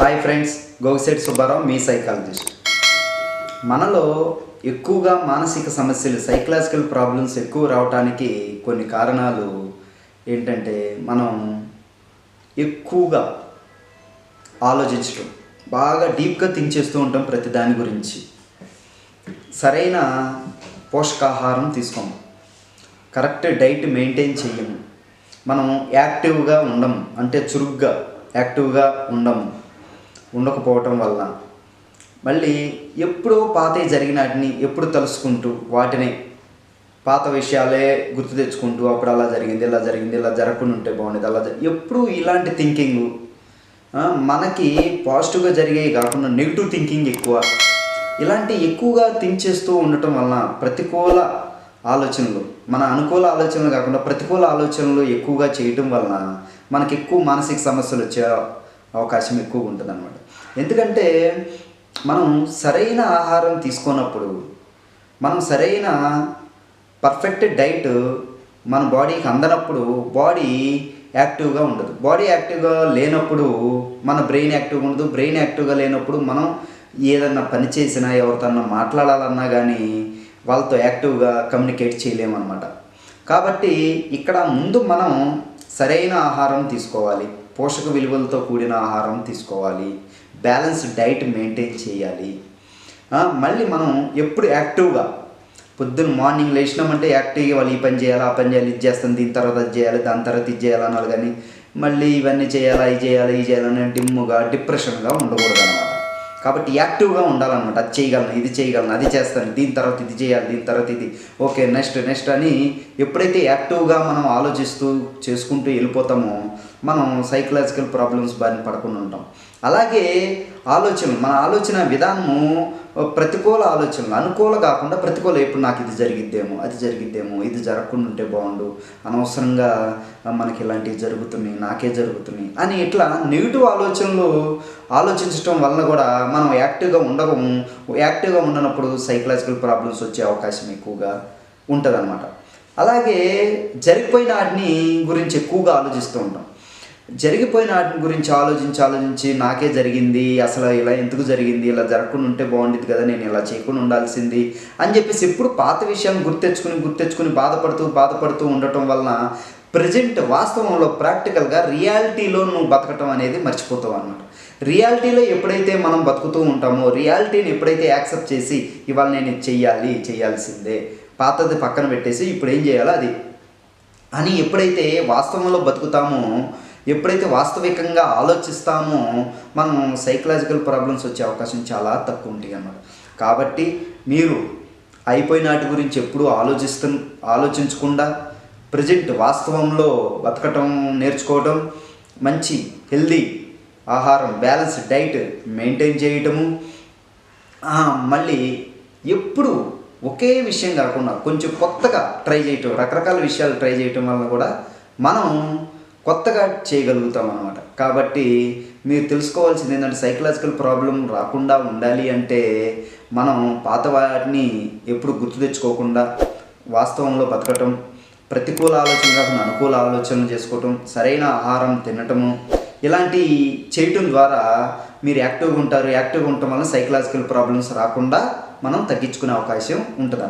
Hi friends Gogisetti Subbarao మీ psychologist. మనలో ఎక్కువగా మానసిక సమస్యలు సైకలాజికల్ ప్రాబ్లమ్స్ ఎక్కువ రావడానికి కొన్ని కారణాలు ఏంటంటే మనం ఎక్కువగా ఆలోచించడం బాగా డీప్గా థింక్ చేస్తూ ఉంటాం ప్రతి దాని గురించి. సరైన పోషకాహారం తీసుకోము. కరెక్ట్ డైట్ మెయింటైన్ చేయము మనం యాక్టివ్గా ఉండము అంటే చురుగ్గా యాక్టివ్గా ఉండము. ఉండకపోవటం వల్ల మళ్ళీ ఎప్పుడో పాతవి జరిగినాటిని ఎప్పుడు తలుసుకుంటూ వాటిని పాత విషయాలే గుర్తు తెచ్చుకుంటూ అప్పుడు అలా జరిగింది ఇలా జరిగింది ఇలా జరగకుండా ఉంటే బాగుండేది అలా ఎప్పుడు ఇలాంటి థింకింగ్ మనకి పాజిటివ్గా జరిగేవి కాకుండా నెగిటివ్ థింకింగ్ ఎక్కువ. ఇలాంటి ఎక్కువగా థింక్ చేస్తూ ఉండటం వలన ప్రతికూల ఆలోచనలు మన అనుకూల ఆలోచనలు కాకుండా ప్రతికూల ఆలోచనలు ఎక్కువగా చేయటం వలన మనకి ఎక్కువ మానసిక సమస్యలు వచ్చే అవకాశం ఎక్కువ ఉంటుంది అనమాట ఎందుకంటే మనం సరైన ఆహారం తీసుకున్నప్పుడు మనం సరైన పర్ఫెక్ట్ డైట్ మన బాడీకి అందనప్పుడు బాడీ యాక్టివ్గా ఉండదు. బాడీ యాక్టివ్గా లేనప్పుడు మన బ్రెయిన్ యాక్టివ్గా ఉండదు. బ్రెయిన్ యాక్టివ్గా లేనప్పుడు మనం ఏదన్నా పని చేసినా ఎవరితోన్నా మాట్లాడాలన్నా కానీ వాళ్ళతో యాక్టివ్గా కమ్యూనికేట్ చేయలేమన్నమాట. కాబట్టి ఇక్కడ ముందు మనం సరైన ఆహారం తీసుకోవాలి. పోషక విలువలతో కూడిన ఆహారం తీసుకోవాలి. బ్యాలెన్స్ డైట్ మెయింటైన్ చేయాలి. మళ్ళీ మనం ఎప్పుడు యాక్టివ్గా పొద్దున్న మార్నింగ్ లేచినామంటే యాక్టివ్గా వాళ్ళు ఈ పని చేయాలి ఆ పని చేయాలి ఇది చేస్తాను దీని తర్వాత ఇది చేయాలి దాని తర్వాత ఇది చేయాలన్నారు కానీ మళ్ళీ ఇవన్నీ చేయాలా ఇది చేయాలి ఇది చేయాలని డిమ్ముగా డిప్రెషన్గా ఉండకూడదు అనమాట కాబట్టి యాక్టివ్గా ఉండాలన్నమాట. అది చేయగలను ఇది చేయగలను అది చేస్తాను దీని తర్వాత ఇది చేయాలి దీని తర్వాత ఇది. ఓకే నెక్స్ట్ నెక్స్ట్ అని ఎప్పుడైతే యాక్టివ్గా మనం ఆలోచిస్తూ చేసుకుంటూ వెళ్ళిపోతామో మనం సైకలాజికల్ ప్రాబ్లమ్స్ బారిన పడకుండా ఉంటాం. అలాగే ఆలోచనలు మన ఆలోచన విధానము ప్రతికూల ఆలోచనలు అనుకూల కాకుండా ప్రతికూల ఇప్పుడు నాకు ఇది జరిగిద్దేమో అది జరిగిద్దేమో ఇది జరగకుండా ఉంటే బాగుండు అనవసరంగా మనకి ఇలాంటివి జరుగుతున్నాయి నాకే జరుగుతున్నాయి అని ఇట్లా నెగిటివ్ ఆలోచనలు ఆలోచించడం వలన కూడా మనం యాక్టివ్గా ఉండగము యాక్టివ్గా ఉండనప్పుడు సైకలాజికల్ ప్రాబ్లమ్స్ వచ్చే అవకాశం ఎక్కువగా ఉంటుంది అలాగే జరిగిపోయిన వాటిని గురించి ఎక్కువగా ఆలోచిస్తూ ఉంటాం. జరిగిపోయిన వాటిని గురించి ఆలోచించి ఆలోచించి నాకే జరిగింది అసలు ఇలా ఎందుకు జరిగింది ఇలా జరగకుండా ఉంటే బాగుండేది కదా నేను ఇలా చేయకుండా ఉండాల్సింది అని చెప్పేసి ఎప్పుడు పాత విషయాన్ని గుర్తెచ్చుకుని గుర్తెచ్చుకుని బాధపడుతూ బాధపడుతూ ఉండటం వలన ప్రజెంట్ వాస్తవంలో ప్రాక్టికల్గా రియాలిటీలో నువ్వు బతకటం అనేది మర్చిపోతావు అన్నమాట. రియాలిటీలో ఎప్పుడైతే మనం బతుకుతూ ఉంటామో రియాలిటీని ఎప్పుడైతే యాక్సెప్ట్ చేసి ఇవాళ నేను చెయ్యాలి చేయాల్సిందే పాతది పక్కన పెట్టేసి ఇప్పుడు ఏం చేయాలో అది. అని ఎప్పుడైతే వాస్తవంలో బతుకుతామో ఎప్పుడైతే వాస్తవికంగా ఆలోచిస్తామో మనం సైకలాజికల్ ప్రాబ్లమ్స్ వచ్చే అవకాశం చాలా తక్కువ ఉంటాయి అన్నమాట. కాబట్టి మీరు అయిపోయిన వాటి గురించి ఎప్పుడూ ఆలోచిస్తు ఆలోచించకుండా ప్రజెంట్ వాస్తవంలో బతకటం నేర్చుకోవటం మంచి హెల్దీ ఆహారం బ్యాలెన్స్ డైట్ మెయింటైన్ చేయటము మళ్ళీ ఎప్పుడు ఒకే విషయం కాకుండా కొంచెం కొత్తగా ట్రై చేయటం రకరకాల విషయాలు ట్రై చేయటం వల్ల కూడా మనం కొత్తగా చేయగలుగుతాం అనమాట కాబట్టి మీరు తెలుసుకోవాల్సింది ఏంటంటే సైకలాజికల్ ప్రాబ్లం రాకుండా ఉండాలి అంటే మనం పాత వాటిని ఎప్పుడు గుర్తు తెచ్చుకోకుండా వాస్తవంలో బతకటం ప్రతికూల ఆలోచన కాకుండా అనుకూల ఆలోచనలు చేసుకోవటం సరైన ఆహారం తినటము ఇలాంటి చేయటం ద్వారా మీరు యాక్టివ్గా ఉంటారు. యాక్టివ్గా ఉండటం వల్ల సైకలాజికల్ ప్రాబ్లమ్స్ రాకుండా మనం తగ్గించుకునే అవకాశం ఉంటుంది